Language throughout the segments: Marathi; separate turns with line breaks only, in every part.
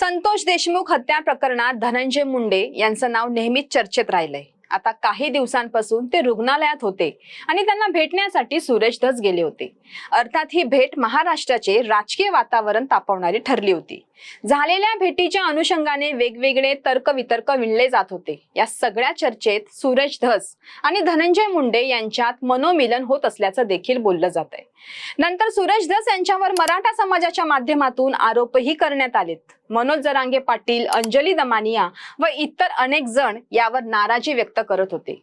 संतोष देशमुख हत्या प्रकरणात धनंजय मुंडे यांचं नाव नेहमीच चर्चेत राहिलंय. आता काही दिवसांपासून ते रुग्णालयात होते आणि त्यांना भेटण्यासाठी सुरेश धस गेले होते. अर्थात ही भेट महाराष्ट्राचे राजकीय वातावरण तापवणारी ठरली होती. झालेल्या भेटीच्या अनुषंगाने वेगवेगळे तर्कवितर्क विणले जात होते. या सगळ्या चर्चेत सूरज धस आणि धनंजय मुंडे यांच्यात मनोमिलन होत असल्याचं देखील बोललं जात आहे नंतर सूरज धस यांच्यावर मराठा समाजाच्या माध्यमातून आरोपही करण्यात आलेत. मनोज जरांगे पाटील अंजली दमानिया व इतर अनेक जण यावर नाराजी व्यक्त करत होते.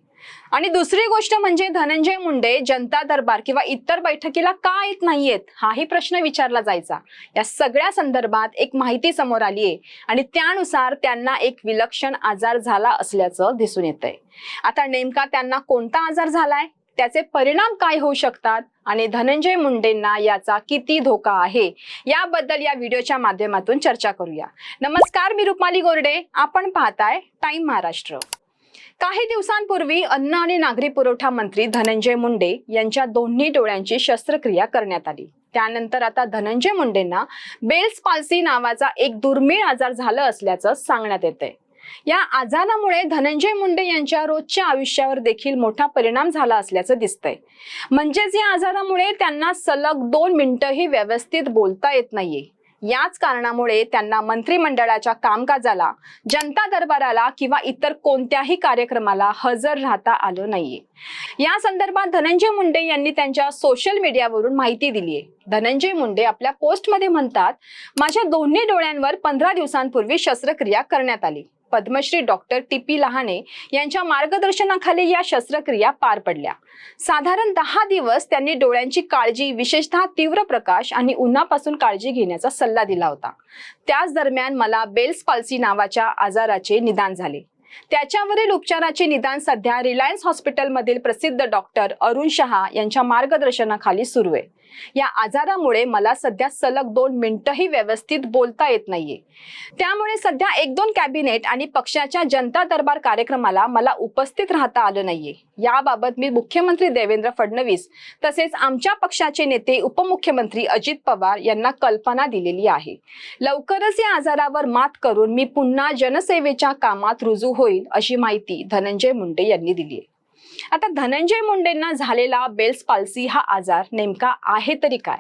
आणि दुसरी गोष्ट म्हणजे धनंजय मुंडे जनता दरबार किंवा इतर बैठकीला का येत नाहीयेत हाही प्रश्न विचारला जायचा. या सगळ्या संदर्भात एक माहिती समोर आली आहे आणि त्यानुसार त्यांना एक विलक्षण आजार झाला असल्याचं दिसून येत आहे आता नेमका त्यांना कोणता आजार झालाय? त्याचे परिणाम काय होऊ शकतात? आणि धनंजय मुंडेंना याचा किती धोका आहे? याबद्दल या व्हिडिओच्या माध्यमातून चर्चा करूया. नमस्कार मी रुपाली गोरडे. आपण पाहताय टाइम महाराष्ट्र. काही दिवसांपूर्वी अन्न आणि नागरी पुरवठा मंत्री धनंजय मुंडे यांच्या दोन्ही डोळ्यांची शस्त्रक्रिया करण्यात आली. त्यानंतर आता धनंजय मुंडेंना बेल्स पाल्सी नावाचा एक दुर्मिळ आजार झालं असल्याचं सांगण्यात येतंय. या आजारामुळे धनंजय मुंडे यांच्या रोजच्या आयुष्यावर देखील मोठा परिणाम झाला असल्याचं दिसतंय. म्हणजेच या आजारामुळे त्यांना सलग दोन मिनिटंही व्यवस्थित बोलता येत नाहीये. याच कारणामुळे त्यांना मंत्रिमंडळाच्या कामकाजाला जनता दरबाराला किंवा इतर कोणत्याही कार्यक्रमाला हजर राहता आलं नाहीये. या संदर्भात धनंजय मुंडे यांनी त्यांच्या सोशल मीडियावरून माहिती दिली आहे धनंजय मुंडे आपल्या पोस्टमध्ये म्हणतात माझ्या दोन्ही डोळ्यांवर पंधरा दिवसांपूर्वी शस्त्रक्रिया करण्यात आली. Padmashri doctor T P Lahane यांच्या मार्गदर्शनाखाली या शस्त्रक्रिया पार पडल्या. साधारण दहा दिवस त्यांनी डोळ्यांची काळजी विशेषतः तीव्र प्रकाश आणि उन्हापासून काळजी घेण्याचा सल्ला दिला होता. त्याच दरम्यान मला बेल्स पाल्सी नावाच्या आजाराचे निदान झाले. त्याच्यावरील उपचाराचे निदान सध्या रिलायन्स हॉस्पिटलमधील प्रसिद्ध डॉक्टर अरुण शहा यांच्या मार्गदर्शनाखाली सुरू आहे. या आजारामुळे मला सध्या सलग दोन मिनिटंही व्यवस्थित बोलता येत नाहीये. त्यामुळे सध्या एक दोन कॅबिनेट आणि पक्षाच्या जनता दरबार कार्यक्रमाला मला उपस्थित राहता आलं नाहीये. याबाबत मी मुख्यमंत्री देवेंद्र फडणवीस तसेच आमच्या पक्षाचे नेते उपमुख्यमंत्री अजित पवार यांना कल्पना दिलेली आहे. लवकरच या आजारावर मात करून मी पुन्हा जनसेवेच्या कामात रुजू होईल अशी माहिती धनंजय मुंडे यांनी दिली आहे आता धनंजय मुंडेंना झालेला बेल्स पाल्सी हा आजार नेमका आहे तरी काय?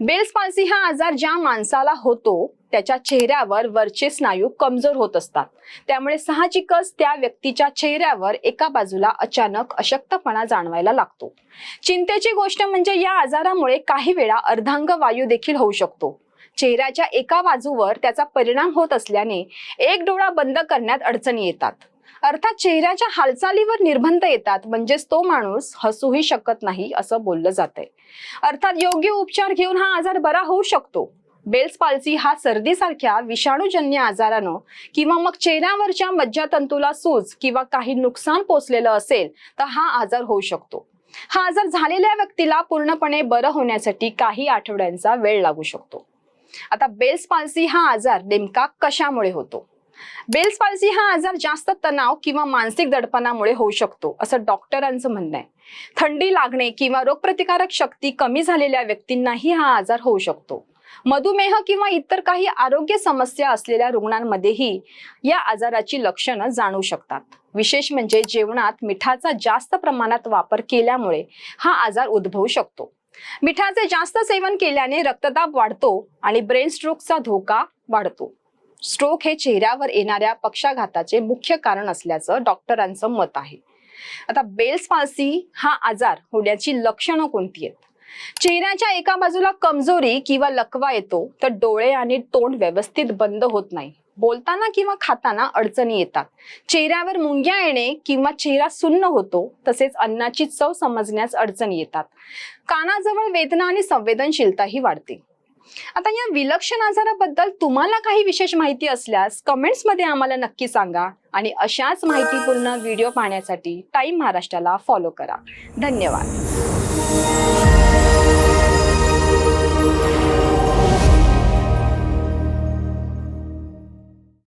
बेल्स पाल्सी हा आजार ज्या माणसाला होतो त्याच्या चेहऱ्यावर वरचे स्नायू कमजोर होत असतात. त्यामुळे साहजिकच त्या व्यक्तीच्या चेहऱ्यावर एका बाजूला अचानक अशक्तपणा जाणवायला लागतो. चिंतेची गोष्ट म्हणजे या आजारामुळे काही वेळा अर्धांग वायू देखील होऊ शकतो. चेहऱ्याच्या एका बाजूवर त्याचा परिणाम होत असल्याने एक डोळा बंद करण्यात अडचणी येतात. अर्थात चेहऱ्याच्या हालचालीवर निर्बंध येतात. म्हणजेच तो माणूस हसूही शकत नाही असं बोललं जातंय. अर्थात योग्य उपचार घेऊन हा आजार बरा होऊ शकतो. बेल्स पाल्सी हा सर्दीसारख्या विषाणूजन्य आजारानं किंवा मग चेहऱ्यावरच्या मज्जातंतूला सूज किंवा काही नुकसान पोचलेलं असेल तर हा आजार होऊ शकतो. हा आजार झालेल्या व्यक्तीला पूर्णपणे बरं होण्यासाठी काही आठवड्यांचा वेळ लागू शकतो. आता बेल्स पाल्सी हा आजार नेमका कशामुळे होतो? बेल्स पाल्सी हा आजार जास्त तणाव किंवा मानसिक दडपणामुळे होऊ शकतो असं डॉक्टरांचं म्हणणं आहे. थंडी लागणे किंवा रोगप्रतिकारक शक्ती कमी झालेल्या व्यक्तींनाही हा आजार होऊ शकतो. मधुमेह किंवा इतर काही आरोग्य समस्या असलेल्या रुग्णांमध्येही या आजाराची लक्षणं जाणू शकतात. विशेष म्हणजे जेवणात मिठाचा जास्त प्रमाणात वापर केल्यामुळे हा आजार उद्भवू शकतो. मिठाचे जास्त सेवन केल्याने रक्तदाब वाढतो आणि ब्रेन स्ट्रोकचा धोका वाढतो. स्ट्रोक हे चेहऱ्यावर येणाऱ्या पक्षाघाताचे मुख्य कारण असल्याचं डॉक्टरांचं मत आहे. आता बेल्स पाल्सी हा आजार होण्याची लक्षणं कोणती आहेत? चेहऱ्याच्या एका बाजूला कमजोरी किंवा लकवा येतो तर डोळे आणि तोंड व्यवस्थित बंद होत नाही. बोलताना किंवा खाताना अडचणी येतात. चेहऱ्यावर मुंग्या येणे किंवा चेहरा सुन्न होतो तसेच अन्नाची चव समजण्यास अडचणी येतात. कानाजवळ वेदना आणि संवेदनशीलताही वाढते. आता या विलक्षण आजाराबद्दल तुम्हाला काही विशेष माहिती असल्यास कमेंट्समध्ये आम्हाला नक्की सांगा आणि अशाच माहितीपूर्ण व्हिडिओ पाहण्यासाठी टाईम महाराष्ट्राला फॉलो करा. धन्यवाद.